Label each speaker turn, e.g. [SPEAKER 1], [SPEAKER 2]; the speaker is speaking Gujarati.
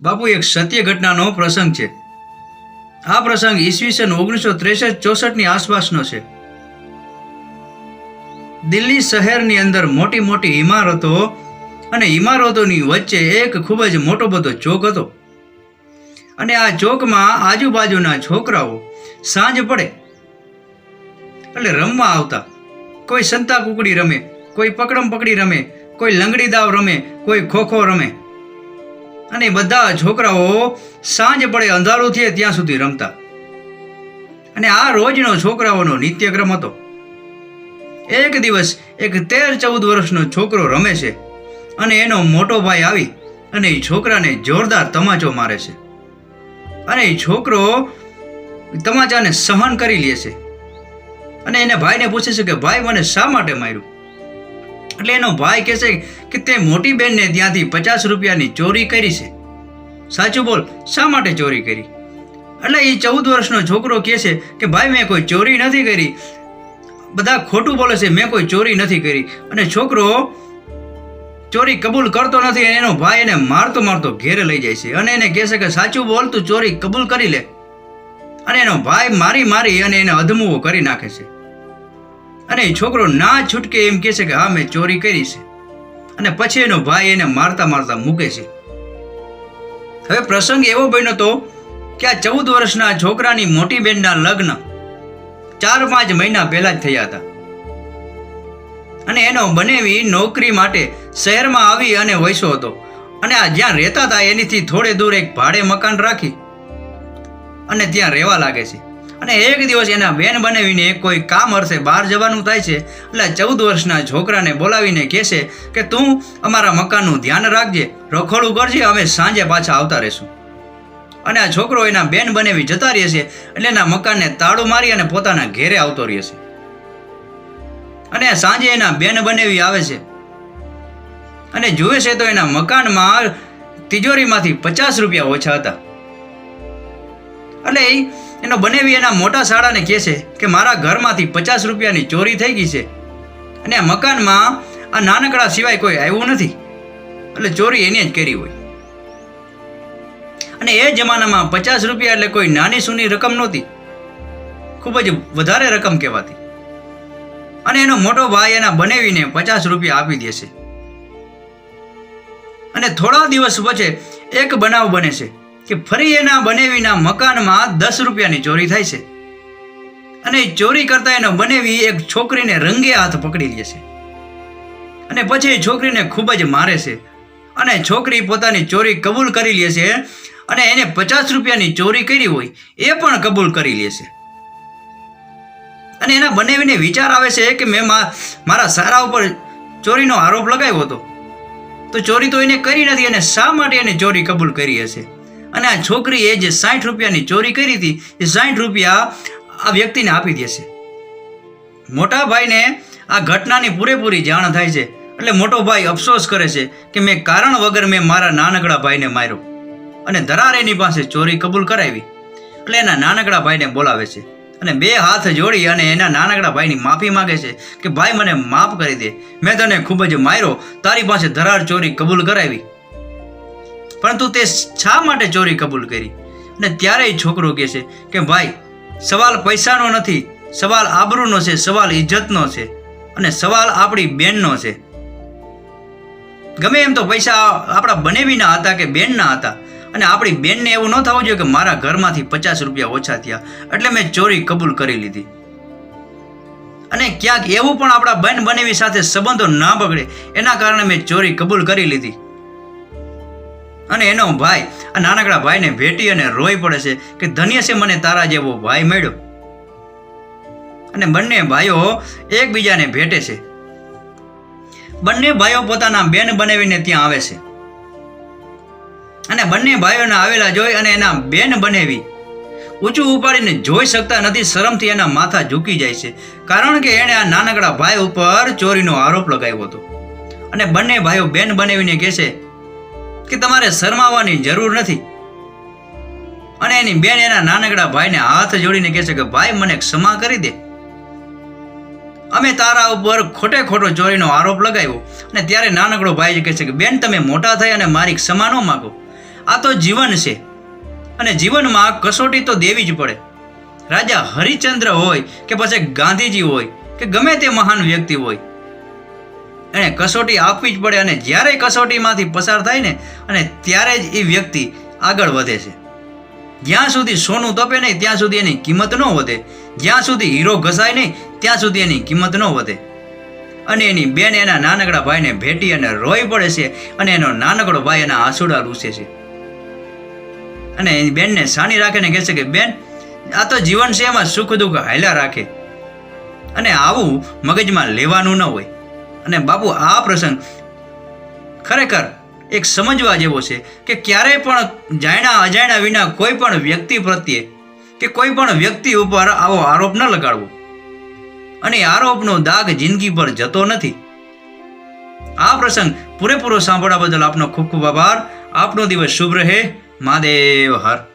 [SPEAKER 1] બાપુ, એક સત્ય ઘટનાનો પ્રસંગ છે. આ પ્રસંગ ઈસવીસન ઓગણીસો ત્રેસઠ ચોસઠની આસપાસનો છે. દિલ્હી શહેરની અંદર મોટી મોટી ઇમારતો અને ઇમારતોની વચ્ચે એક ખૂબ જ મોટો બધો ચોક હતો. અને આ ચોકમાં આજુબાજુના છોકરાઓ સાંજ પડે એટલે રમવા આવતા. કોઈ સંતા કુકડી રમે, કોઈ પકડમ પકડી રમે, કોઈ લંગડી દાવ રમે, કોઈ ખોખો રમે. અને બધા છોકરાઓ સાંજ પડે અંધારું થયે ત્યાં સુધી રમતા. અને આ રોજનો છોકરાઓનો નિત્યક્રમ હતો. એક દિવસ એક તેર ચૌદ વર્ષનો છોકરો રમે છે અને એનો મોટો ભાઈ આવી અને એ છોકરાને જોરદાર તમાચો મારે છે. અને એ છોકરો તમાચાને સહન કરી લે છે. અને એને ભાઈને પૂછે છે કે, ભાઈ, મને શા માટે માર્યું? એટલે એનો ભાઈ કહેશે કે તે મોટી બેનને ત્યાંથી પચાસ રૂપિયાની ચોરી કરી છે. સાચું બોલ, શા માટે ચોરી કરી? એટલે એ ચૌદ વર્ષનો છોકરો કહેશે કે ભાઈ, મેં કોઈ ચોરી નથી કરી. બધા ખોટું બોલે છે, મેં કોઈ ચોરી નથી કરી. અને છોકરો ચોરી કબૂલ કરતો નથી અને એનો ભાઈ એને મારતો મારતો ઘેરે લઈ જાય છે. અને એને કહેશે કે સાચું બોલ, તું ચોરી કબૂલ કરી લે. અને એનો ભાઈ મારી મારી અને એને અધમુવો કરી નાખે છે. અને છોકરો ના છૂટકે એમ કહે છે કે, હા, મેં ચોરી કરી છે. અને પછી એનો ભાઈ એને મારતા મારતા મૂકે છે. હવે પ્રસંગ એવો બન્યો હતો કે આ ચૌદ વર્ષના છોકરાની મોટી બહેનના લગ્ન ચાર પાંચ મહિના પહેલા જ થયા હતા. અને એનો બનેવી નોકરી માટે શહેરમાં આવી અને વસ્યો હતો. અને આ જ્યાં રહેતા હતા એનીથી થોડે દૂર એક ભાડે મકાન રાખી અને ત્યાં રહેવા લાગે છે. અને એક દિવસ એના બેન બનાવીને કોઈ કામ અર્થે બહાર જવાનું થાય છે, એટલે ચૌદ વર્ષના છોકરાને બોલાવીને કહેશે કે તું અમારા મકાનનું ધ્યાન રાખજે, રખોડું કરજે, અમે સાંજે પાછા આવતા રહીશું. અને આ છોકરો એના બેન બનેવી જતા રહે છે એટલે એના મકાનને તાળું મારી અને પોતાના ઘેરે આવતો રહે છે અને સાંજે એના બેન બનેવી આવે છે. અને જુએ છે તો એના મકાનમાં તિજોરીમાંથી પચાસ રૂપિયા ઓછા હતા. એટલે એનો બનેવી એના મોટા શાળાને કહે છે કે મારા ઘરમાંથી પચાસ રૂપિયાની ચોરી થઈ ગઈ છે. અને આ મકાનમાં આ નાનકડા સિવાય કોઈ આવ્યું નથી. એટલે ચોરી એને જ કરી હોય. અને એ જમાનામાં પચાસ રૂપિયા એટલે કોઈ નાની સૂની રકમ નહોતી. ખૂબ જ વધારે રકમ કહેવાતી. અને એનો મોટો ભાઈ એના બનેવીને પચાસ રૂપિયા આપી દેશે અને થોડા દિવસ પછી એક બનાવ બને છે. કે ફરી એના બનેવીના મકાનમાં દસ રૂપિયાની ચોરી થાય છે. અને ચોરી કરતા એનો બનેવી એક છોકરીને રંગે હાથ પકડી લે છે. અને પછી એ છોકરીને ખૂબ જ મારે છે. અને છોકરી પોતાની ચોરી કબૂલ કરી લે છે અને એને પચાસ રૂપિયાની ચોરી કરી હોય એ પણ કબૂલ કરી લે છે. અને એના બનેવીને વિચાર આવે છે કે મા- મારા સારા ઉપર ચોરીનો આરોપ લગાવ્યો હતો. તો ચોરી તો એને કરી નથી અને શા માટે એને ચોરી કબૂલ કરી હશે? અને આ છોકરીએ જે સાઠ રૂપિયાની ચોરી કરી હતી, એ સાઠ રૂપિયા આ વ્યક્તિને આપી દેશે મોટા ભાઈને આ ઘટનાની પૂરેપૂરી જાણ થાય છે. એટલે મોટો ભાઈ અફસોસ કરે છે કે મેં કારણ વગર મેં મારા નાનકડા ભાઈને માર્યો. અને ધરાર એની પાસે ચોરી કબૂલ કરાવી. એટલે એના નાનકડા ભાઈને બોલાવે છે. અને બે હાથ જોડી અને એના નાનકડા ભાઈની માફી માંગે છે કે, ભાઈ, મને માફ કરી દે. મેં તને ખૂબ જ માર્યો. તારી પાસે ધરાર ચોરી કબૂલ કરાવી. પરંતુ તે શા માટે ચોરી કબૂલ કરી? અને ત્યારે એ છોકરો કહે છે કે ભાઈ, સવાલ પૈસાનો નથી, સવાલ આબરૂનો છે, સવાલ ઇજ્જતનો છે અને સવાલ આપણી બેનનો છે. ગમે એમ તો પૈસા આપણા બનેવીના હતા કે બેનના હતા. અને આપણી બેનને એવું ન થવું જોઈએ કે મારા ઘરમાંથી પચાસ રૂપિયા ઓછા થયા. એટલે મેં ચોરી કબૂલ કરી લીધી. અને ક્યાંક એવું પણ આપણા બેન બનેવી સાથે સંબંધો ના બગડે. એના કારણે મેં ચોરી કબૂલ કરી લીધી. અને એનો ભાઈ, આ નાનકડા ભાઈને ભેટી અને રોઈ પડે છે કે ધન્ય છે મને તારા જેવો ભાઈ મળ્યો. અને બંને ભાઈઓ એકબીજાને ભેટે છે. બંને ભાઈઓ પોતાના બેન બનાવીને ત્યાં આવે છે. અને બંને ભાઈઓને આવેલા જોઈ અને એના બેન બનાવી. ઊંચું ઉપાડીને જોઈ શકતા નથી, શરમથી એના માથા ઝૂકી જાય છે. કારણ કે એણે આ નાનકડા ભાઈ ઉપર ચોરીનો આરોપ લગાવ્યો હતો. અને બંને ભાઈઓ બેન બનાવીને કહે છે કે તમારે શરમાવાની જરૂર નથી. અને એની બેન એના નાનકડા ભાઈને હાથ જોડીને કહે છે કે, ભાઈ, મને ક્ષમા કરી દે. અમે તારા ઉપર ખોટે ખોટો ચોરીનો આરોપ લગાવ્યો અને ત્યારે નાનકડો ભાઈ કહે છે કે, બેન, તમે મોટા થઈ અને મારી ક્ષમા ન માગો. આ તો જીવન છે. અને જીવનમાં કસોટી તો દેવી જ પડે. રાજા હરિચંદ્ર હોય કે પછી ગાંધીજી હોય કે ગમે તે મહાન વ્યક્તિ હોય એને કસોટી આપવી જ પડે અને જ્યારે કસોટીમાંથી પસાર થાય ને, અને ત્યારે જ એ વ્યક્તિ આગળ વધે છે. જ્યાં સુધી સોનું તપે નહીં, ત્યાં સુધી એની કિંમત ન વધે. જ્યાં સુધી હીરો ઘસાય નહીં, ત્યાં સુધી એની કિંમત ન વધે. અને એની બેન એના નાનકડા ભાઈને ભેટી અને રોઈ પડે છે અને એનો નાનકડો ભાઈ એના આંસુડા રૂસે છે. અને એની બેનને સાની રાખીને કહે છે કે, બેન, આ તો જીવન છે, એમાં સુખ દુઃખ હાલ્યા રાખે. અને આવું મગજમાં લેવાનું ન હોય. અને બાપુ, આ પ્રસંગ ખરેખર એક સમજવા જેવો છે કે ક્યારેય પણ જાણ્યા અજાણ્યા વિના કોઈ પણ વ્યક્તિ પ્રત્યે કે કોઈ પણ વ્યક્તિ ઉપર આવો આરોપ ન લગાડવો. અને આરોપનો દાગ જિંદગી પર જતો નથી. આ પ્રસંગ પૂરેપૂરો સાંભળવા બદલ આપનો ખૂબ ખૂબ આભાર. આપનો દિવસ શુભ રહે. મહાદેવ, હર.